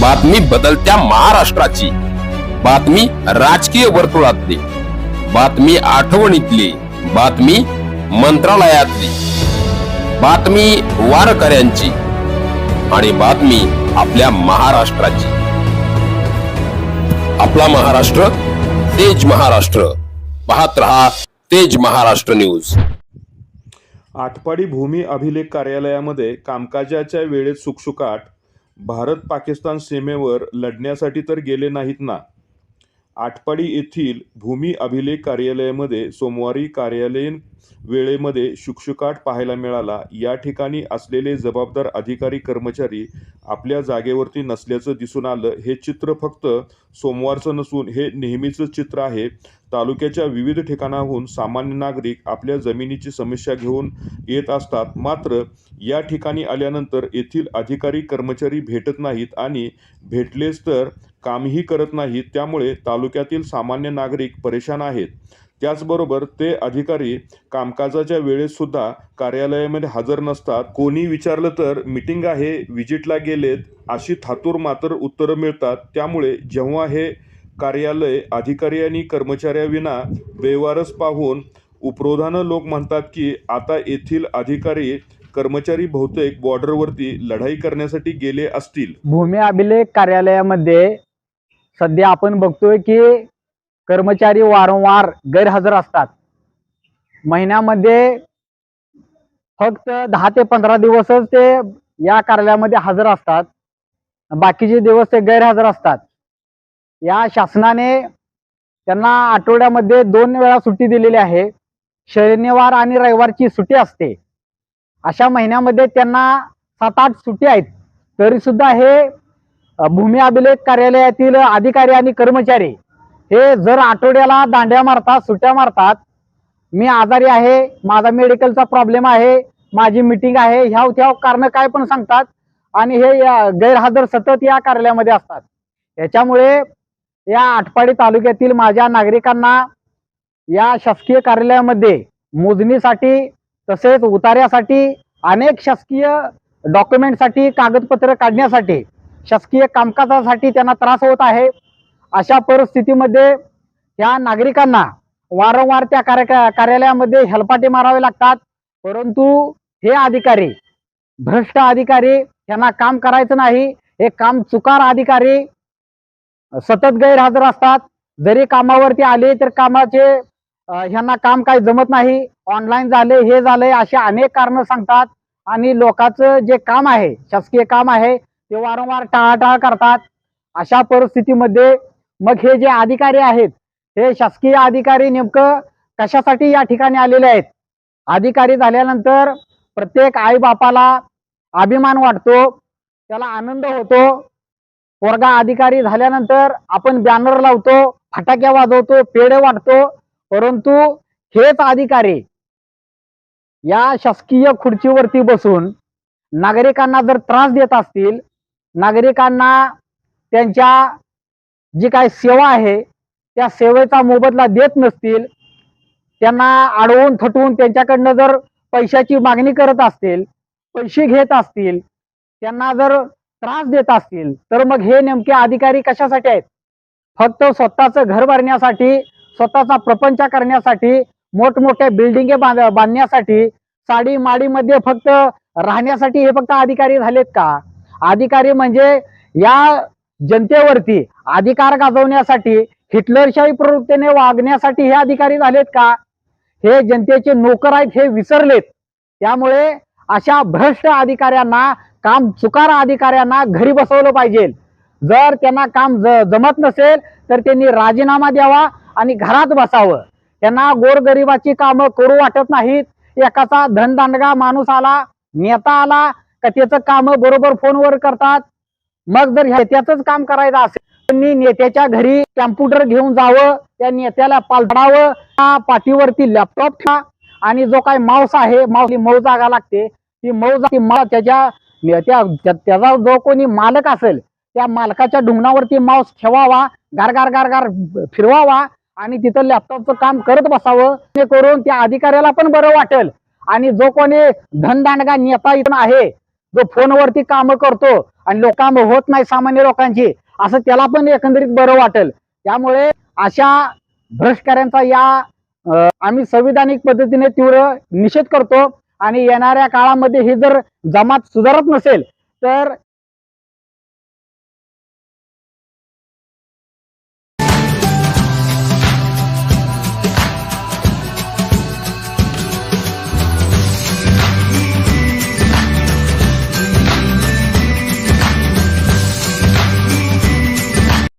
बातमी बदलत्या महाराष्ट्राची. बातमी राजकीय वर्तुळातली. बातमी आठवणीतली. बातमी मंत्रालयातली. बातमी वारकऱ्यांची. आणि बातमी आपल्या महाराष्ट्राची. आपला महाराष्ट्र तेज महाराष्ट्र. पाहत रहा तेज महाराष्ट्र न्यूज. आटपाडी भूमी अभिलेख कार्यालयामध्ये कामकाजाच्या वेळेत सुकसुकाट भारत पाकिस्तान सीमेवर लढण्यासाठी तर गेले नाहीत ना? आटपाडी येथील भूमी अभिलेख कार्यालयामध्ये सोमवारी कार्यालयीन वेळेमध्ये शुकशुकाट पाहायला मिळाला. या ठिकाणी असलेले जबाबदार अधिकारी कर्मचारी आपल्या जागेवरती नसल्याचं दिसून आलं. हे चित्र फक्त सोमवारचं नसून हे नेहमीचं चित्र आहे. तालुक्याच्या विविध ठिकाणाहून सामान्य नागरिक आपल्या जमिनीची समस्या घेऊन येत असतात. मात्र या ठिकाणी आल्यानंतर येथील अधिकारी कर्मचारी भेटत नाहीत आणि भेटलेच तर कामही करत नाहीत. त्यामुळे तालुक्यातील सामान्य नागरिक परेशान आहेत. त्याचबरोबर ते अधिकारी कामकाजाच्या वेळेतसुद्धा कार्यालयामध्ये हजर नसतात. कोणी विचारलं तर मीटिंग आहे विजिटला गेलेत अशी थातूर मात्र उत्तरं मिळतात. त्यामुळे जेव्हा हे कार्यालय अधिकारी आणि कर्मचाऱ्याविना बेवारस पाहून उपरोधानं लोक म्हणतात की आता येथील अधिकारी कर्मचारी बहुतेक बॉर्डरवरती लढाई करण्यासाठी गेले असतील. भूमी अभिलेख कार्यालयामध्ये सध्या आपण बघतोय की कर्मचारी वारंवार गैरहजर असतात. महिन्यामध्ये फक्त दहा ते पंधरा दिवसच ते या कार्यालयामध्ये हजर असतात. बाकीचे दिवस ते गैरहजर असतात. या शासनाने त्यांना आठवड्यामध्ये दोन वेळा सुट्टी दिलेली आहे. शनिवार आणि रविवारची सुट्टी असते. अशा महिन्यामध्ये त्यांना सात आठ सुट्टी आहेत. तरी सुद्धा हे भूमी अभिलेख कार्यालयातील अधिकारी आणि कर्मचारी हे जर आठवड्याला दांड्या मारतात सुट्ट्या मारतात मी आजारी आहे माझा मेडिकलचा प्रॉब्लेम आहे माझी मिटिंग आहे ह्या त्या कारण काय पण सांगतात आणि हे या- गैरहजर सतत या कार्यालयामध्ये असतात. याच्यामुळे या आटपाडी तालुक्यातील माझ्या नागरिकांना या शासकीय कार्यालयामध्ये मोजणीसाठी तसेच उतार्यासाठी अनेक शासकीय डॉक्युमेंटसाठी कागदपत्र काढण्यासाठी शासकीय कामकाजासाठी त्यांना त्रास होत आहे. अशा परिस्थितीमध्ये या नागरिकांना वारंवार त्या कार्य कार्यालयामध्ये हेलपाटे मारावे लागतात. परंतु हे अधिकारी भ्रष्ट अधिकारी यांना काम करायचं नाही. हे काम चुकार अधिकारी सतत गैरहजर असतात. जरी कामावरती आले तर कामाचे ह्यांना काम काही जमत नाही. ऑनलाईन झाले हे झाले असे अनेक कारण सांगतात. आणि लोकांचं जे काम आहे शासकीय काम आहे ते वारंवार टाळाटाळ करतात. अशा परिस्थितीमध्ये मग हे जे अधिकारी आहेत हे शासकीय अधिकारी नेमकं कशासाठी या ठिकाणी आलेले आहेत? अधिकारी झाल्यानंतर प्रत्येक आई बापाला अभिमान वाटतो त्याला आनंद होतो. पोरगा अधिकारी झाल्यानंतर आपण बॅनर लावतो फटाक्या वाजवतो पेढे वाटतो. परंतु हेच अधिकारी या शासकीय खुर्चीवरती बसून नागरिकांना जर त्रास देत असतील नागरिकांना त्यांच्या जी काही सेवा आहे त्या सेवेचा मोबदला देत नसतील त्यांना अडवून थटवून त्यांच्याकडनं जर पैशाची मागणी करत असतील पैसे घेत असतील त्यांना जर त्रास देत असतील तर मग हे नेमके अधिकारी कशासाठी आहेत? फक्त स्वतःचं घर भरण्यासाठी स्वतःचा प्रपंच करण्यासाठी मोठमोठ्या बिल्डिंगे बांध बांधण्यासाठी साडी माडीमध्ये फक्त राहण्यासाठी हे फक्त अधिकारी झालेत का? अधिकारी म्हणजे या जनतेवरती अधिकार गाजवण्यासाठी हिटलरशाही प्रवृत्तीने वागण्यासाठी हे अधिकारी झालेत का? हे जनतेचे नोकर आहेत हे विसरलेत. त्यामुळे अशा भ्रष्ट अधिकाऱ्यांना काम चुकार अधिकाऱ्यांना घरी बसवलं पाहिजे. जर त्यांना काम ज- जमत नसेल तर त्यांनी राजीनामा द्यावा आणि घरात बसावं. त्यांना गोरगरिबाची कामं करू वाटत नाहीत. एकाचा धनदांडगा माणूस आला नेता आला का त्याचं काम बरोबर फोनवर करतात? मग जर त्याचंच काम करायचं असेल त्यांनी नेत्याच्या घरी कॅम्प्युटर घेऊन जावं त्या नेत्याला पालटावं पाठीवरती लॅपटॉप ठेवा आणि जो काही माऊस आहे माऊस मऊ जागा लागते. ती मऊ जा- त्याच्या त्याचा जो कोणी मालक असेल त्या मालकाच्या ढुंगणावरती माऊस ठेवावा गार गार गार गार फिरवावा आणि तिथं लॅपटॉपचं काम करत बसावं. ते करून त्या अधिकाऱ्याला पण बरं वाटेल. आणि जो कोणी धनदांडगा नेता इथून आहे जो फोनवरती काम करतो आणि लोकांना होत नाही सामान्य लोकांची असं त्याला पण एकंदरीत बरं वाटेल. त्यामुळे अशा भ्रष्टकऱ्यांचा या आम्ही संविधानिक पद्धतीने तीव्र निषेध करतो. आणि येणाऱ्या काळामध्ये ही जर जमात सुधारत नसेल तर